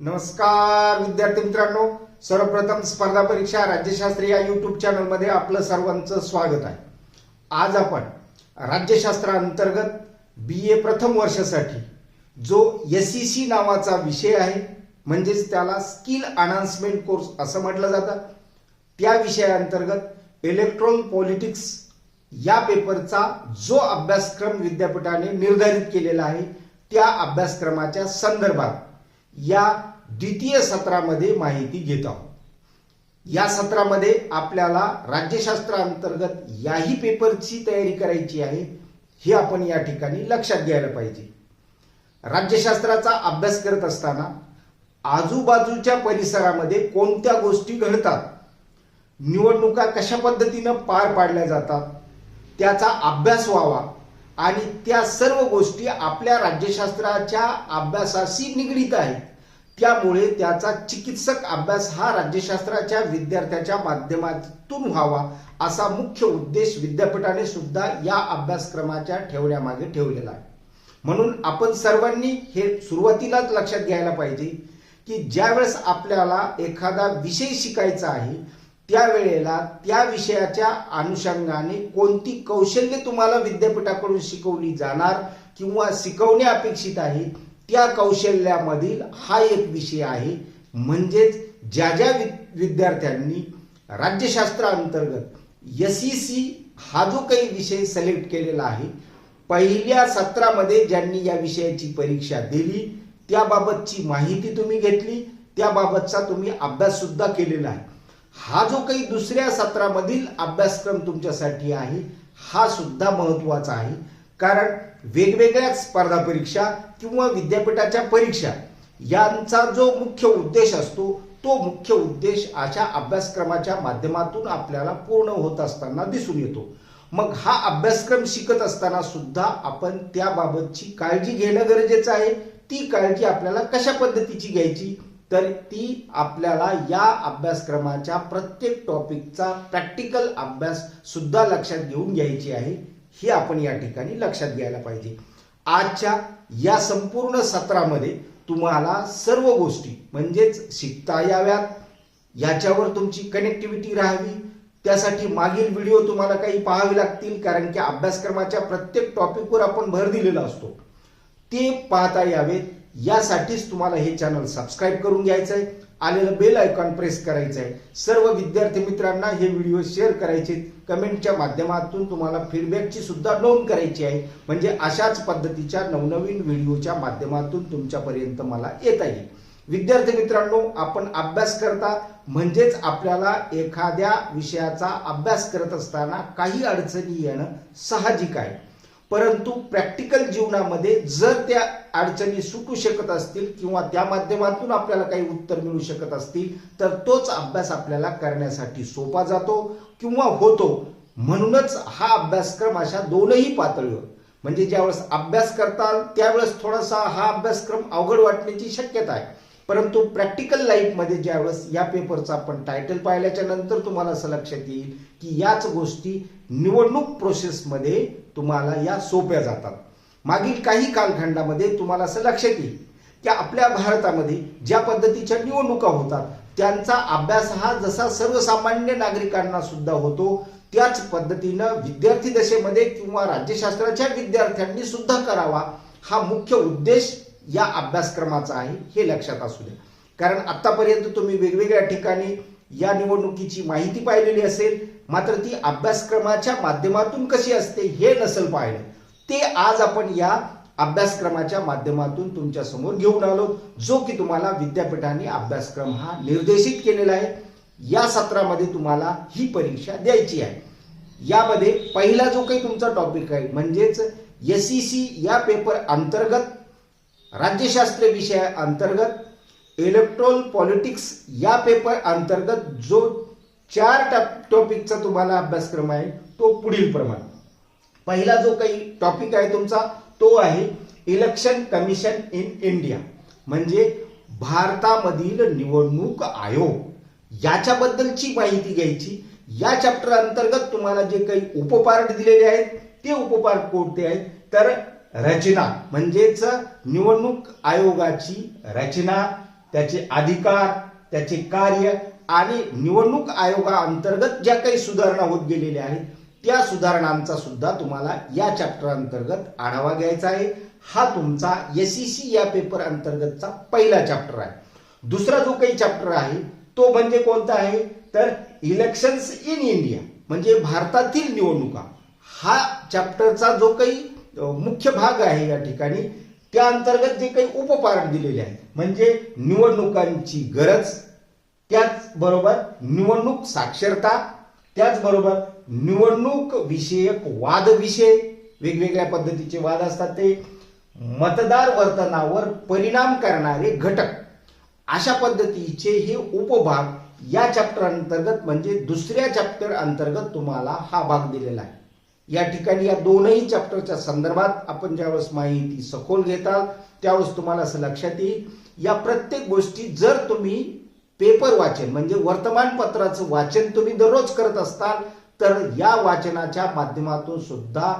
नमस्कार विद्यार्थी मित्रांनो. सर्वप्रथम स्पर्धा परीक्षा राज्यशास्त्र या युट्यूब चॅनलमध्ये आपलं सर्वांचं स्वागत आहे. आज आपण राज्यशास्त्राअंतर्गत बी ए प्रथम वर्षासाठी जो एस सी सी नावाचा विषय आहे म्हणजेच त्याला स्किल अनाउन्समेंट कोर्स असं म्हटलं जातं. त्या विषयाअंतर्गत इलेक्ट्रॉन पॉलिटिक्स या पेपरचा जो अभ्यासक्रम विद्यापीठाने निर्धारित केलेला आहे त्या अभ्यासक्रमाच्या संदर्भात या द्वितीय सत्रामध्ये माहिती घेत आहोत. या सत्रामध्ये आपल्याला राज्यशास्त्राअंतर्गत याही पेपरची तयारी करायची आहे हे आपण या ठिकाणी लक्षात घ्यायला पाहिजे. राज्यशास्त्राचा अभ्यास करत असताना आजूबाजूच्या परिसरामध्ये कोणत्या गोष्टी घडतात निवडणुका कशा पद्धतीनं पार पाडल्या जातात त्याचा अभ्यास व्हावा आणि त्या सर्व गोष्टी आपल्या राज्यशास्त्राच्या अभ्यासाशी निगडीत आहेत. त्यामुळे त्याचा चिकित्सक अभ्यास हा राज्यशास्त्राच्या विद्यार्थ्याच्या माध्यमातून व्हावा असा मुख्य उद्देश विद्यापीठाने सुद्धा या अभ्यासक्रमाच्या ठेवण्यामागे ठेवलेला आहे. म्हणून आपण सर्वांनी हे सुरुवातीलाच लक्षात घ्यायला पाहिजे की ज्यावेळेस आपल्याला एखादा विषय शिकायचा आहे त्यावेळेला त्या विषयाच्या अनुषंगाने कोणती कौशल्य तुम्हाला विद्यापीठाकडून शिकवली जाणार किंवा शिकवणे अपेक्षित आहे त्या कौशल्यामधील हा एक विषय आहे. म्हणजेच ज्या ज्या वि- विद्यार्थ्यांनी राज्यशास्त्राअंतर्गत एस सी हा जो काही विषय सिलेक्ट केलेला आहे पहिल्या सत्रामध्ये ज्यांनी या विषयाची परीक्षा दिली त्याबाबतची माहिती तुम्ही घेतली त्याबाबतचा तुम्ही अभ्यास सुद्धा केलेला आहे. हा जो काही दुसऱ्या सत्रामधील अभ्यासक्रम तुमच्यासाठी आहे हा सुद्धा महत्त्वाचा आहे. कारण वेगवेगळ्या स्पर्धा परीक्षा किंवा विद्यापीठाच्या परीक्षा यांचा जो मुख्य उद्देश असतो तो मुख्य उद्देश अशा अभ्यासक्रमाच्या माध्यमातून आपल्याला पूर्ण होत असताना दिसून येतो. मग हा अभ्यासक्रम शिकत असताना सुद्धा आपण त्याबाबतची काळजी घेणं गरजेचं आहे. ती काळजी आपल्याला कशा पद्धतीची घ्यायची? तर ती आपल्याला या अभ्यासक्रमाच्या प्रत्येक टॉपिकचा प्रॅक्टिकल अभ्यास सुद्धा लक्षात घेऊन घ्यायची आहे. हे आपण या ठिकाणी लक्षात घ्यायला पाहिजे. आजच्या या संपूर्ण सत्रामध्ये तुम्हाला सर्व गोष्टी म्हणजेच शिकता याव्यात याच्यावर तुमची कनेक्टिव्हिटी राहावी त्यासाठी मागील व्हिडिओ तुम्हाला काही पाहावे लागतील कारण की अभ्यासक्रमाच्या प्रत्येक टॉपिकवर आपण भर दिलेला असतो. ते पाहता यावेत. यासाठीच तुम्हाला हे चॅनल सबस्क्राईब करून घ्यायचं आहे आलेलं बेल आयकॉन प्रेस करायचं आहे सर्व विद्यार्थी मित्रांना हे व्हिडिओ शेअर करायचे कमेंटच्या माध्यमातून तुम्हाला फीडबॅकची सुद्धा नोंद करायची आहे. म्हणजे अशाच पद्धतीच्या नवनवीन व्हिडिओच्या माध्यमातून तुमच्यापर्यंत मला येता येईल विद्यार्थी मित्रांनो आपण अभ्यास करता म्हणजेच आपल्याला एखाद्या विषयाचा अभ्यास करत असताना काही अडचणी येणं साहजिक आहे. परंतु प्रॅक्टिकल जीवनामध्ये जर त्या अडचणी सुटू शकत असतील किंवा त्या माध्यमातून आपल्याला काही उत्तर मिळू शकत असतील तर तोच अभ्यास आपल्याला करण्यासाठी सोपा जातो किंवा होतो. म्हणूनच हा अभ्यासक्रम अशा दोनही पातळीवर म्हणजे ज्यावेळेस अभ्यास करताल त्यावेळेस थोडासा हा अभ्यासक्रम अवघड वाटण्याची शक्यता आहे. परंतु प्रॅक्टिकल लाईफमध्ये ज्यावेळेस या पेपरचं आपण टायटल पाहिल्याच्या नंतर तुम्हाला असं लक्षात येईल की याच गोष्टी निवडणूक प्रोसेसमध्ये तुम्हाला या सोप्या जातात. मागील काही कालखंडामध्ये तुम्हाला असं लक्षात येईल की आपल्या भारतामध्ये ज्या पद्धतीच्या निवडणुका होतात त्यांचा अभ्यास हा जसा सर्वसामान्य नागरिकांना सुद्धा होतो त्याच पद्धतीनं विद्यार्थी दशेमध्ये किंवा राज्यशास्त्राच्या विद्यार्थ्यांनी सुद्धा करावा हा मुख्य उद्देश या अभ्यासक्रमाचा आहे हे लक्षात असू द्या कारण आतापर्यंत तुम्ही वेगवेगळ्या ठिकाणी या निवडणुकीची माहिती पाहिलेली असेल मात्र ती अभ्यासक्रमाच्या माध्यमातून कशी असते हे नसेल पाहिलं. ते आज आपण या अभ्यासक्रमाच्या माध्यमातून तुमच्यासमोर घेऊन आलो जो की तुम्हाला विद्यापीठाने अभ्यासक्रम हा निर्देशित केलेला आहे. या सत्रामध्ये तुम्हाला ही परीक्षा द्यायची आहे. यामध्ये पहिला जो काही तुमचा टॉपिक आहे म्हणजेच एस सी या पेपर अंतर्गत राज्यशास्त्र विषया अंतर्गत इलेक्ट्रोल पॉलिटिक्स या पेपर अंतर्गत जो चार टॉप- टॉपिकचा तुम्हाला अभ्यासक्रम आहे तो पुढील प्रमाणे. पहिला जो काही टॉपिक आहे तुमचा तो आहे इलेक्शन कमिशन इन इंडिया म्हणजे भारतामधील निवडणूक आयोग. याच्याबद्दलची माहिती घ्यायची. या चॅप्टर अंतर्गत तुम्हाला जे काही उपपार्ट दिलेले आहेत ते उपपार्ट कोणते आहेत? तर रचना. म्हणजेच निवडणूक आयोगाची रचना त्याचे अधिकार त्याचे कार्य आणि निवडणूक आयोगाअंतर्गत ज्या काही सुधारणा होत गेलेल्या आहेत त्या सुधारणांचा सुद्धा तुम्हाला या चॅप्टर अंतर्गत आढावा घ्यायचा आहे. हा तुमचा एसईसी या पेपर अंतर्गतचा पहिला चॅप्टर आहे. दुसरा जो काही चॅप्टर आहे तो म्हणजे कोणता आहे? तर इलेक्शन्स इन इंडिया म्हणजे भारतातील निवडणुका. हा चॅप्टरचा जो काही मुख्य भाग आहे या ठिकाणी. त्या अंतर्गत जे काही उपपारण दिलेले आहेत म्हणजे निवडणुकांची गरज त्याचबरोबर निवडणूक साक्षरता त्याचबरोबर निवडणूक विषयक वाद विषय वेगवेगळ्या पद्धतीचे वाद असतात ते. मतदार वर्तनावर परिणाम करणारे घटक. अशा पद्धतीचे हे उपभाग या चॅप्टर अंतर्गत म्हणजे दुसऱ्या चॅप्टर अंतर्गत तुम्हाला हा भाग दिलेला आहे. या ठिकाणी या दोनही चॅप्टरच्या संदर्भात आपण ज्यावेळेस माहिती सखोल घेताल त्यावेळेस तुम्हाला असं लक्षात येईल. या प्रत्येक गोष्टी जर तुम्ही पेपर वाचन म्हणजे वर्तमानपत्राचं वाचन तुम्ही दररोज करत असताल तर या वाचनाच्या माध्यमातून सुद्धा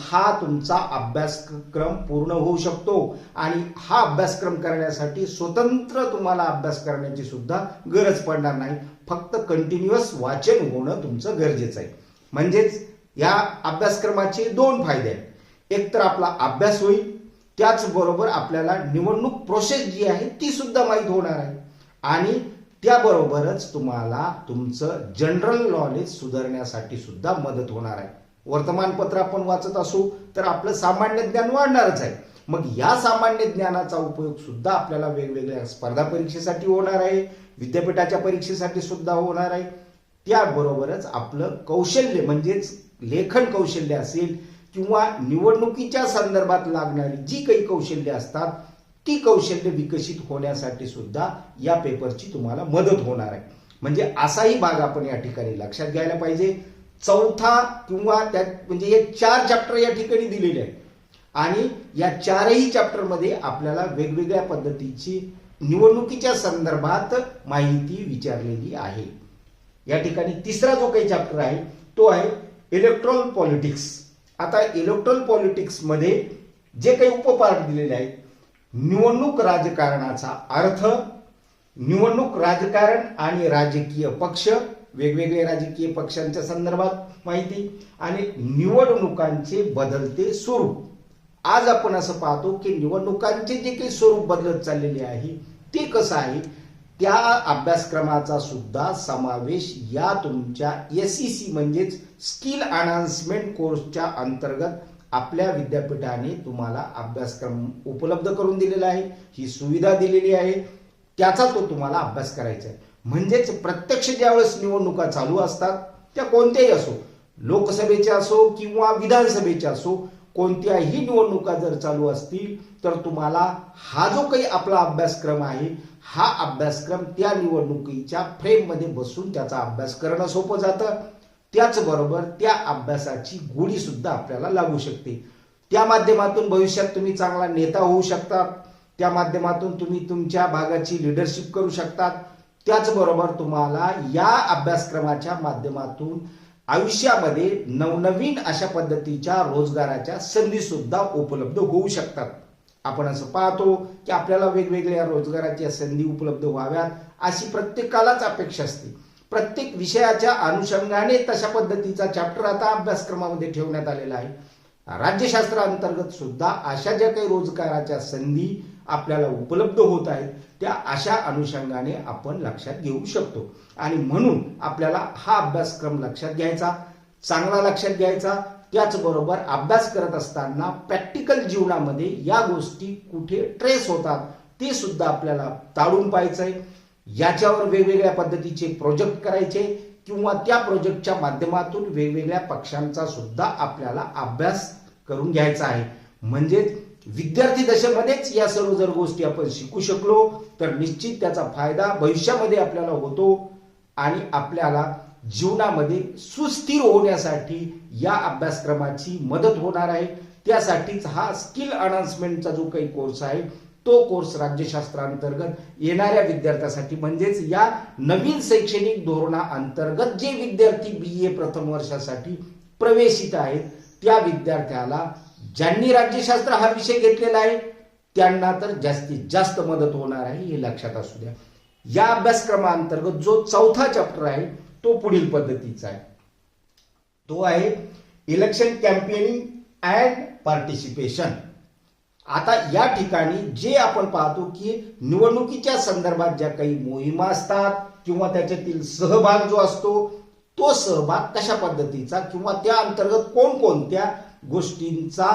हा तुमचा अभ्यासक्रम पूर्ण होऊ शकतो. आणि हा अभ्यासक्रम करण्यासाठी स्वतंत्र तुम्हाला अभ्यास करण्याची सुद्धा गरज पडणार नाही. फक्त कंटिन्युअस वाचन होणं तुमचं गरजेचं आहे. म्हणजेच या अभ्यासक्रमाचे दोन फायदे आहेत. एक तर आपला अभ्यास होईल त्याचबरोबर आपल्याला निवडणूक प्रोसेस जी आहे ती सुद्धा माहीत होणार आहे. आणि त्याबरोबरच तुम्हाला तुमचं जनरल नॉलेज सुधारण्यासाठी सुद्धा मदत होणार आहे. वर्तमानपत्र आपण वाचत असू तर आपलं सामान्य ज्ञान वाढणारच आहे. मग या सामान्य ज्ञानाचा उपयोग सुद्धा आपल्याला वेगवेगळ्या स्पर्धा परीक्षेसाठी होणार आहे विद्यापीठाच्या परीक्षेसाठी सुद्धा होणार आहे. त्याबरोबरच आपलं कौशल्य म्हणजेच लेखन कौशल्य असेल किंवा निवडणुकीच्या संदर्भात लागणारी जी काही कौशल्य असतात ती कौशल्य विकसित होण्यासाठी सुद्धा या पेपरची तुम्हाला मदत होणार आहे. म्हणजे असाही भाग आपण या ठिकाणी लक्षात घ्यायला पाहिजे. चौथा किंवा त्यात म्हणजे हे चार चॅप्टर या ठिकाणी दिलेले आहेत. आणि या चारही चॅप्टरमध्ये आपल्याला वेगवेगळ्या पद्धतीची निवडणुकीच्या संदर्भात माहिती विचारलेली आहे. या ठिकाणी तिसरा जो काही चॅप्टर आहे तो आहे इलेक्ट्रॉल पॉलिटिक्स आता इलेक्ट्रॉल पॉलिटिक्समध्ये जे काही उपपार्ट दिलेले आहेत निवडणूक राजकारणाचा अर्थ निवडणूक राजकारण आणि राजकीय पक्ष वेगवेगळे राजकीय पक्षांच्या संदर्भात माहिती आणि निवडणुकांचे बदलते स्वरूप. आज आपण असं पाहतो की निवडणुकांचे जे काही स्वरूप बदलत चाललेले आहे ते कसं आहे? त्या अभ्यासक्रमाचा सुद्धा समावेश या तुमच्या एस सी सी म्हणजेच स्किल अनाउन्समेंट कोर्सच्या अंतर्गत आपल्या विद्यापीठाने तुम्हाला अभ्यासक्रम उपलब्ध करून दिलेला आहे. ही सुविधा दिलेली आहे. त्याचा तो तुम्हाला अभ्यास करायचा आहे. म्हणजेच प्रत्यक्ष ज्यावेळेस निवडणुका चालू असतात त्या कोणत्याही असो लोकसभेच्या असो किंवा विधानसभेच्या असो कोणत्याही निवडणुका जर चालू असतील तर तुम्हाला हा जो काही आपला अभ्यासक्रम आहे हा अभ्यासक्रम त्या निवडणुकीच्या फ्रेममध्ये बसून त्याचा अभ्यास करणं सोपं जातं. त्याचबरोबर त्या अभ्यासाची गोडी सुद्धा आपल्याला लागू शकते. त्या माध्यमातून भविष्यात तुम्ही चांगला नेता होऊ शकता त्या माध्यमातून तुम्ही तुमच्या भागाची लिडरशिप करू शकतात. त्याचबरोबर तुम्हाला या अभ्यासक्रमाच्या माध्यमातून आयुष्यामध्ये नवनवीन अशा पद्धतीच्या रोजगाराच्या संधी सुद्धा उपलब्ध होऊ शकतात. आपण असं पाहतो की आपल्याला वेगवेगळ्या रोजगाराच्या संधी उपलब्ध व्हाव्यात अशी प्रत्येकालाच अपेक्षा असते. प्रत्येक विषयाच्या अनुषंगाने तशा पद्धतीचा चॅप्टर आता अभ्यासक्रमामध्ये ठेवण्यात आलेला आहे. राज्यशास्त्रांतर्गत सुद्धा अशा ज्या काही रोजगाराच्या संधी आपल्याला उपलब्ध होत आहेत त्या अशा अनुषंगाने आपण लक्षात घेऊ शकतो. आणि म्हणून आपल्याला हा अभ्यासक्रम लक्षात घ्यायचा चांगला लक्षात घ्यायचा त्याचबरोबर अभ्यास करत असताना प्रॅक्टिकल जीवनामध्ये या गोष्टी कुठे ट्रेस होतात ते सुद्धा आपल्याला ताळून पाहायचंय. याच्यावर वेगवेगळ्या पद्धतीचे प्रोजेक्ट करायचे किंवा त्या प्रोजेक्टच्या माध्यमातून वेगवेगळ्या पक्षांचा सुद्धा आपल्याला अभ्यास करून घ्यायचा आहे. म्हणजेच विद्यार्थी दशेमध्येच या सर्व जर गोष्टी आपण शिकू शकलो तर निश्चित त्याचा फायदा भविष्यामध्ये आपल्याला होतो आणि आपल्याला जीवनामध्ये सुस्थिर होण्यासाठी या अभ्यासक्रमाची मदत होणार आहे. त्यासाठीच हा स्किल अनाउन्समेंटचा जो काही कोर्स आहे तो कोर्स राज्यशास्त्रांतर्गत येणाऱ्या विद्यार्थ्यासाठी म्हणजेच या नवीन शैक्षणिक धोरणाअंतर्गत जे विद्यार्थी बी ए प्रथम वर्षासाठी प्रवेशित आहेत त्या विद्यार्थ्याला ज्यांनी राज्यशास्त्र हा विषय घेतलेला आहे त्यांना तर जास्तीत जास्त मदत होणार आहे हे लक्षात असू द्या. या अभ्यासक्रमाअंतर्गत जो चौथा चॅप्टर आहे तो पुढील पद्धतीचा आहे. तो आहे इलेक्शन कॅम्पेनिंग अँड पार्टिसिपेशन आता या ठिकाणी जे आपण पाहतो की निवडणुकीच्या संदर्भात ज्या काही मोहिमा असतात किंवा त्याच्यातील सहभाग जो असतो तो सहभाग कशा पद्धतीचा किंवा त्या अंतर्गत कोणकोणत्या गोष्टींचा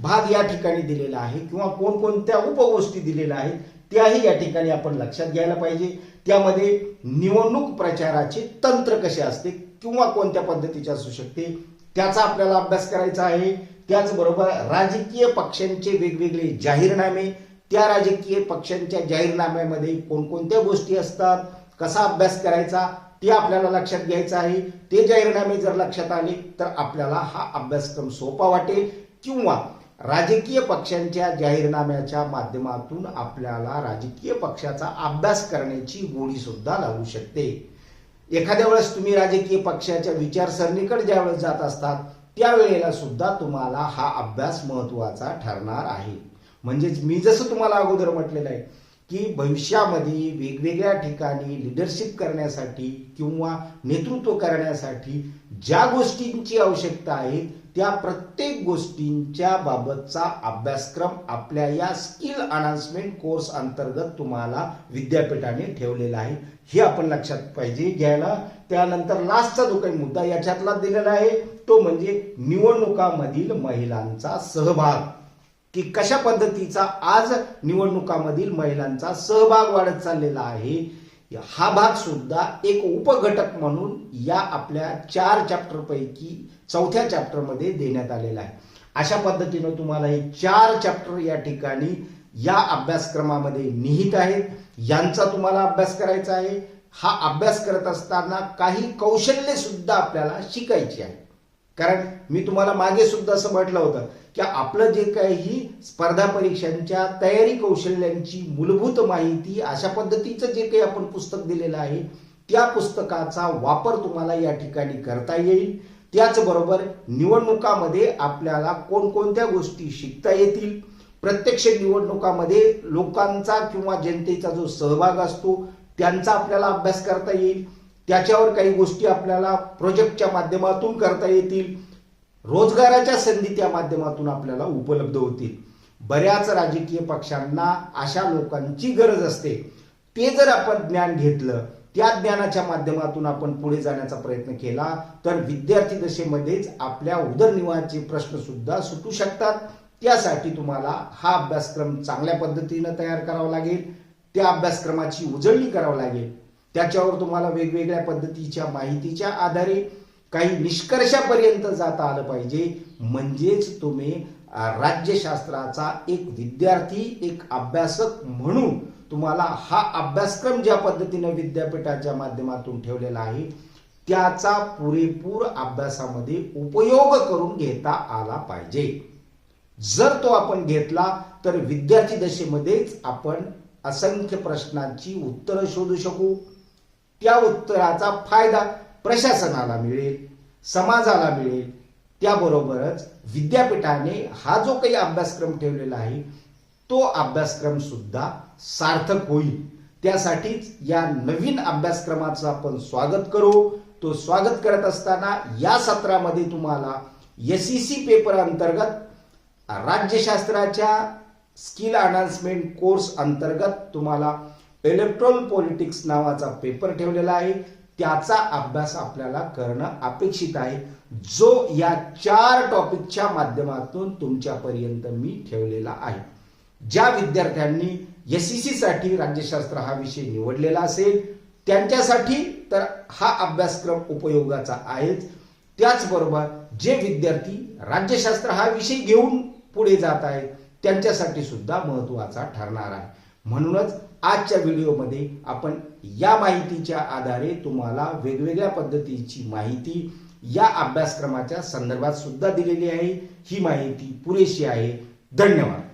भाग या ठिकाणी दिलेला आहे किंवा कोणकोणत्या उपगोष्टी दिलेल्या आहेत त्याही या ठिकाणी आपण लक्षात घ्यायला पाहिजे. त्यामध्ये निवडणूक प्रचाराचे तंत्र कसे असते किंवा कोणत्या पद्धतीचे असू शकते त्याचा आपल्याला अभ्यास करायचा आहे. त्याचबरोबर राजकीय पक्षांचे वेगवेगळे जाहीरनामे त्या राजकीय पक्षांच्या जाहीरनाम्यामध्ये कोणकोणत्या गोष्टी असतात कसा अभ्यास करायचा ते आपल्याला लक्षात घ्यायचं आहे. ते जाहीरनामे जर लक्षात आले तर आपल्याला हा अभ्यासक्रम सोपा वाटेल किंवा राजकीय पक्षांच्या जाहीरनाम्याच्या माध्यमातून आपल्याला राजकीय पक्षाचा अभ्यास करण्याची गोडी सुद्धा लागू शकते. एखाद्या वेळेस तुम्ही राजकीय पक्षाच्या विचारसरणीकडे ज्यावेळेस जात असतात त्यावेळेला सुद्धा तुम्हाला हा अभ्यास महत्त्वाचा ठरणार आहे. म्हणजेच मी जसं तुम्हाला अगोदर म्हटलेलं आहे की भविष्यामध्ये वेगवेगळ्या ठिकाणी लिडरशिप करण्यासाठी किंवा नेतृत्व करण्यासाठी ज्या गोष्टींची आवश्यकता आहे त्या प्रत्येक गोष्टींच्या बाबतचा अभ्यासक्रम आपल्या या स्किल अनाउन्समेंट कोर्स अंतर्गत तुम्हाला विद्यापीठाने ठेवलेला आहे. हे आपण लक्षात पाहिजे घ्यायला. त्यानंतर लास्टचा जो काही मुद्दा याच्यातला दिलेला आहे तो म्हणजे निवडणुकामधील महिलांचा सहभाग. की कशा पद्धतीचा आज निवडणुकामधील महिलांचा सहभाग वाढत चाललेला आहे हा भाग सुद्धा एक उपघटक म्हणून या आपल्या चार चॅप्टर पैकी चौथ्या चॅप्टरमध्ये देण्यात आलेला आहे. अशा पद्धतीनं तुम्हाला हे चार चॅप्टर या ठिकाणी या अभ्यासक्रमामध्ये निहित आहेत. यांचा तुम्हाला अभ्यास करायचा आहे. हा अभ्यास करत असताना काही कौशल्य सुद्धा आपल्याला शिकायची आहे. कारण मी तुम्हाला मागे सुद्धा असं म्हटलं होतं की आपलं जे काही स्पर्धा परीक्षांच्या तयारी कौशल्यांची मूलभूत माहिती अशा पद्धतीचं जे काही आपण पुस्तक दिलेलं आहे त्या पुस्तकाचा वापर तुम्हाला या ठिकाणी करता येईल. त्याचबरोबर निवडणुकामध्ये आपल्याला कोणकोणत्या गोष्टी शिकता येतील? प्रत्यक्ष निवडणुकामध्ये लोकांचा किंवा जनतेचा जो सहभाग असतो त्यांचा आपल्याला अभ्यास करता येईल. त्याच्यावर काही गोष्टी आपल्याला प्रोजेक्टच्या माध्यमातून करता येतील. रोजगाराच्या संधी त्या माध्यमातून आपल्याला उपलब्ध होतील. बऱ्याच राजकीय पक्षांना अशा लोकांची गरज असते. ते जर आपण ज्ञान घेतलं त्या ज्ञानाच्या माध्यमातून आपण पुढे जाण्याचा प्रयत्न केला तर विद्यार्थी दशेमध्येच आपल्या उदरनिर्वाहाचे प्रश्न सुद्धा सुटू शकतात. त्यासाठी तुम्हाला हा अभ्यासक्रम चांगल्या पद्धतीनं तयार करावा लागेल. त्या अभ्यासक्रमाची उजळणी करावी लागेल. त्याच्यावर तुम्हाला वेगवेगळ्या पद्धतीच्या माहितीच्या आधारे काही निष्कर्षापर्यंत जाता आलं पाहिजे. म्हणजेच तुम्ही राज्यशास्त्राचा एक विद्यार्थी एक अभ्यासक म्हणून तुम्हाला हा अभ्यासक्रम ज्या पद्धतीने विद्यापीठाच्या माध्यमातून ठेवलेला आहे त्याचा पुरेपूर अभ्यासामध्ये उपयोग करून घेता आला पाहिजे. जर तो आपण घेतला तर विद्यार्थी दशेमध्येच आपण असंख्य प्रश्नांची उत्तरं शोधू शकू. त्या उत्तराचा फायदा प्रशासनाला मिळेल समाजाला मिळेल. त्याबरोबरच विद्यापीठाने हा जो काही अभ्यासक्रम ठेवलेला आहे तो अभ्यासक्रम सुद्धा सार्थक होईल. त्यासाठीच या नवीन अभ्यासक्रमाचं आपण स्वागत करू. तो स्वागत करत असताना या सत्रामध्ये तुम्हाला एस सी पेपर अंतर्गत राज्यशास्त्राच्या स्किल अनाउन्समेंट कोर्स अंतर्गत तुम्हाला इलेक्ट्रॉल पॉलिटिक्स नावाचा पेपर ठेवलेला आहे. त्याचा अभ्यास आपल्याला करणं अपेक्षित आहे. जो या चार टॉपिकच्या माध्यमातून तुमच्यापर्यंत मी ठेवलेला आहे. ज्या विद्यार्थ्यांनी एस सी साठी राज्यशास्त्र हा विषय निवडलेला असेल त्यांच्यासाठी तर हा अभ्यासक्रम उपयोगाचा आहेच. त्याचबरोबर जे विद्यार्थी राज्यशास्त्र हा विषय घेऊन पुढे जात आहेत त्यांच्यासाठी सुद्धा महत्त्वाचा ठरणार आहे. म्हणूनच आजच्या व्हिडिओमध्ये आपण या माहितीच्या आधारे तुम्हाला वेगवेगळ्या पद्धतीची माहिती या अभ्यासक्रमाच्या संदर्भात सुद्धा दिलेली आहे. ही माहिती पुरेशी आहे. धन्यवाद.